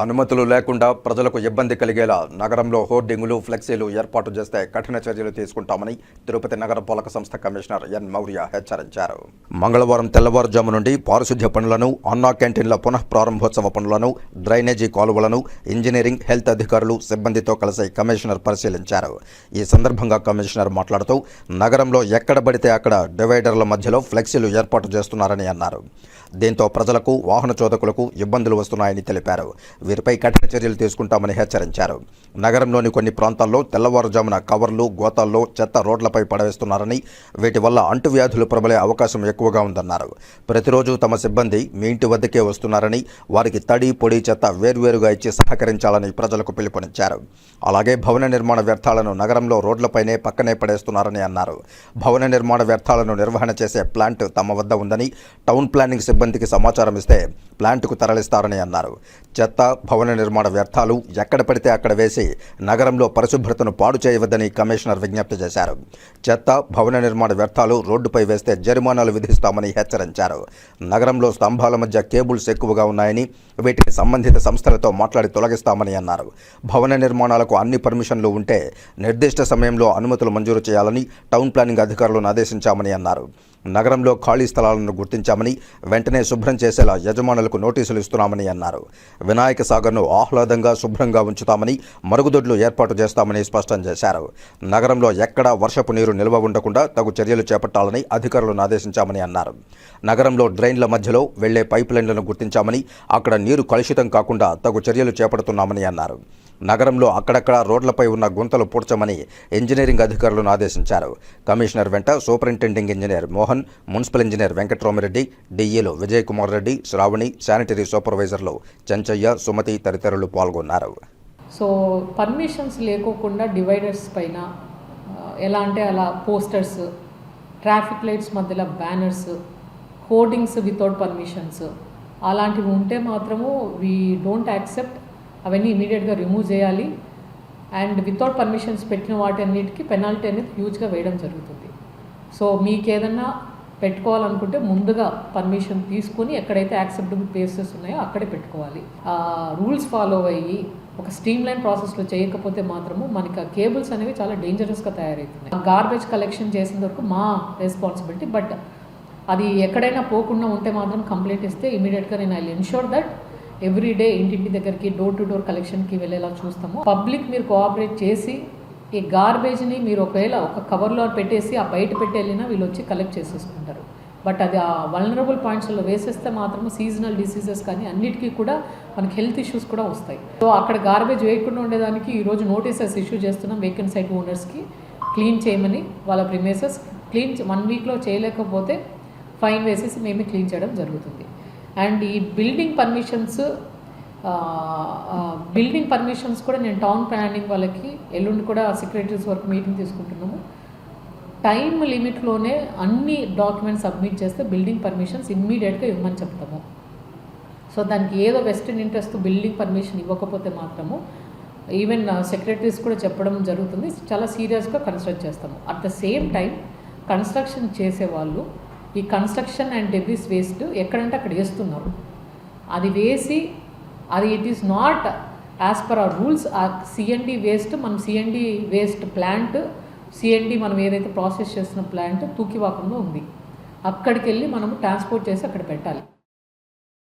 అనుమతులు లేకుండా ప్రజలకు ఇబ్బంది కలిగేలా నగరంలో హోర్డింగులు ఫ్లెక్సీలు ఏర్పాటు చేస్తే కఠిన చర్యలు తీసుకుంటామని తిరుపతి నగర పాలక సంస్థ కమిషనర్ ఎన్ మౌర్య హెచ్చరించారు. మంగళవారం తెల్లవారుజాము నుండి పారిశుధ్య పనులను అన్నా క్యాంటీన్ల పునః ప్రారంభోత్సవ పనులను డ్రైనేజీ కాలువలను ఇంజనీరింగ్ హెల్త్ అధికారులు సిబ్బందితో కలిసి కమిషనర్ పరిశీలించారు. ఈ సందర్భంగా కమిషనర్ మాట్లాడుతూ నగరంలో ఎక్కడ పడితే అక్కడ డివైడర్ల మధ్యలో ఫ్లెక్సీలు ఏర్పాటు చేస్తున్నారని అన్నారు. దీంతో ప్రజలకు వాహన చోదకులకు ఇబ్బందులు వస్తున్నాయని తెలిపారు. వీరిపై కఠిన చర్యలు తీసుకుంటామని హెచ్చరించారు. నగరంలోని కొన్ని ప్రాంతాల్లో తెల్లవారుజామున కవర్లు గోతాల్లో చెత్త రోడ్లపై పడవేస్తున్నారని వీటి వల్ల అంటువ్యాధులు ప్రబలే అవకాశం ఎక్కువగా ఉందన్నారు. ప్రతిరోజు తమ సిబ్బంది మీ ఇంటి వద్దకే వస్తున్నారని వారికి తడి పొడి చెత్త వేర్వేరుగా ఇచ్చి సహకరించాలని ప్రజలకు పిలుపునిచ్చారు. అలాగే భవన నిర్మాణ వ్యర్థాలను నగరంలో రోడ్లపైనే పక్కనే పడేస్తున్నారని అన్నారు. భవన నిర్మాణ వ్యర్థాలను నిర్వహణ చేసే ప్లాంట్ తమ వద్ద ఉందని టౌన్ ప్లానింగ్ సిబ్బందికి సమాచారం ఇస్తే ప్లాంట్కు తరలిస్తారని అన్నారు. చెత్త భవన నిర్మాణ వ్యర్థాలు ఎక్కడ పడితే అక్కడ వేసి నగరంలో పరిశుభ్రతను పాడు చేయవద్దని కమిషనర్ విజ్ఞప్తి చేశారు. చెత్త భవన నిర్మాణ వ్యర్థాలు రోడ్డుపై వేస్తే జరిమానాలు విధిస్తామని హెచ్చరించారు. నగరంలో స్తంభాల మధ్య కేబుల్స్ ఎక్కువగా ఉన్నాయని వీటిని సంబంధిత సంస్థలతో మాట్లాడి తొలగిస్తామని అన్నారు. భవన నిర్మాణాలకు అన్ని పర్మిషన్లు ఉంటే నిర్దిష్ట సమయంలో అనుమతులు మంజూరు చేయాలని టౌన్ ప్లానింగ్ అధికారులను ఆదేశించామని అన్నారు. నగరంలో ఖాళీ స్థలాలను గుర్తించామని వెంటనే శుభ్రం చేసేలా యజమానులకు నోటీసులు ఇస్తున్నామని అన్నారు. వినాయక సాగర్ను ఆహ్లాదంగా శుభ్రంగా ఉంచుతామని మరుగుదొడ్లు ఏర్పాటు చేస్తామని స్పష్టం చేశారు. నగరంలో ఎక్కడా వర్షపు నీరు నిల్వ ఉండకుండా తగు చర్యలు చేపట్టాలని అధికారులను ఆదేశించామని అన్నారు. నగరంలో డ్రైన్ల మధ్యలో వెళ్ళే పైప్ లైన్లను గుర్తించామని అక్కడ నీరు కలుషితం కాకుండా తగు చర్యలు చేపడుతున్నామని అన్నారు. నగరంలో అక్కడక్కడ రోడ్లపై ఉన్న గుంతలు పూడ్చమని ఇంజనీరింగ్ అధికారులను ఆదేశించారు. కమిషనర్ వెంట superintending engineer Mohan municipal engineer Venkatramireddy డిఈలు Vijay Kumar Reddy Sravani sanitary సూపర్వైజర్లు చెంచయ్య సుమతి తదితరులు పాల్గొన్నారు. సో పర్మిషన్స్ లేకోకుండా డివైడర్స్ పైన ఎలా అంటే అలా పోస్టర్స్ ట్రాఫిక్ లైట్స్ మధ్యలో బ్యానర్స్ హోర్డింగ్స్ వితౌట్ పర్మిషన్స్ అలాంటివి ఉంటే మాత్రము వీ డోంట్ యాక్సెప్ట్ అవన్నీ ఇమీడియట్గా రిమూవ్ చేయాలి. అండ్ వితౌట్ పర్మిషన్స్ పెట్టిన వాటి అన్నిటికీ పెనాల్టీ అనేది హ్యూజ్గా వేయడం జరుగుతుంది. సో మీకు ఏదన్నా పెట్టుకోవాలనుకుంటే ముందుగా పర్మిషన్ తీసుకుని ఎక్కడైతే యాక్సెప్టబుల్ ప్లేసెస్ ఉన్నాయో అక్కడే పెట్టుకోవాలి. రూల్స్ ఫాలో అయ్యి ఒక స్ట్రీమ్ లైన్ ప్రాసెస్లో చేయకపోతే మాత్రము మనకి ఆ కేబుల్స్ అనేవి చాలా డేంజరస్గా తయారవుతున్నాయి. గార్బేజ్ కలెక్షన్ చేసిన వరకు మా రెస్పాన్సిబిలిటీ బట్ అది ఎక్కడైనా పోకుండా ఉంటే మాత్రం కంప్లైంట్ ఇస్తే ఇమీడియట్గా నేను I ensure that every day ఇంటింటి దగ్గరికి డోర్ టు డోర్ కలెక్షన్కి వెళ్ళేలా చూస్తాము. పబ్లిక్ మీరు కోఆపరేట్ చేసి ఈ గార్బేజ్ని మీరు ఒకవేళ ఒక కవర్లో పెట్టేసి ఆ బయట పెట్టి వెళ్ళినా వీళ్ళు వచ్చి కలెక్ట్ చేసేసుకుంటారు. బట్ అది ఆ వలనరబుల్ పాయింట్స్లో వేసేస్తే మాత్రం సీజనల్ డిసీజెస్ కానీ అన్నిటికీ కూడా మనకి హెల్త్ ఇష్యూస్ కూడా వస్తాయి. సో అక్కడ గార్బేజ్ వేయకుండా ఉండేదానికి ఈరోజు నోటీసెస్ ఇష్యూ చేస్తున్నాం వేకెంట్ సైట్ ఓనర్స్కి క్లీన్ చేయమని వాళ్ళ ప్రిమేసెస్ క్లీన్ వన్ వీక్లో చేయలేకపోతే ఫైన్ వేసేసి మేమే క్లీన్ చేయడం జరుగుతుంది. అండ్ ఈ బిల్డింగ్ పర్మిషన్స్ బిల్డింగ్ పర్మిషన్స్ కూడా నేను టౌన్ ప్లానింగ్ వాళ్ళకి ఎల్లుండి కూడా సెక్రటరీస్ వరకు మీటింగ్ తీసుకుంటున్నాము. టైం లిమిట్లోనే అన్ని డాక్యుమెంట్స్ సబ్మిట్ చేస్తే బిల్డింగ్ పర్మిషన్స్ ఇమ్మీడియట్గా ఇవ్వమని చెప్తాము. సో దానికి ఏదో వెస్టర్న్ ఇంట్రెస్ట్ బిల్డింగ్ పర్మిషన్ ఇవ్వకపోతే మాత్రము ఈవెన్ సెక్రటరీస్ కూడా చెప్పడం జరుగుతుంది. చాలా సీరియస్గా కన్స్ట్రక్ట్ చేస్తాము. At the same time construction చేసేవాళ్ళు ఈ కన్స్ట్రక్షన్ అండ్ డెబ్రిస్ వేస్ట్ ఎక్కడంటే అక్కడ వేస్తున్నారు. అది వేసి అది it is not as per our rules ఆ సిఎన్డి వేస్ట్ మనం సిఎన్డి వేస్ట్ ప్లాంట్ సిఎన్డి మనం ఏదైతే ప్రాసెస్ చేస్తున్న ప్లాంట్ తూకివాకంలో ఉంది. అక్కడికి వెళ్ళి మనము ట్రాన్స్పోర్ట్ చేసి అక్కడ పెట్టాలి.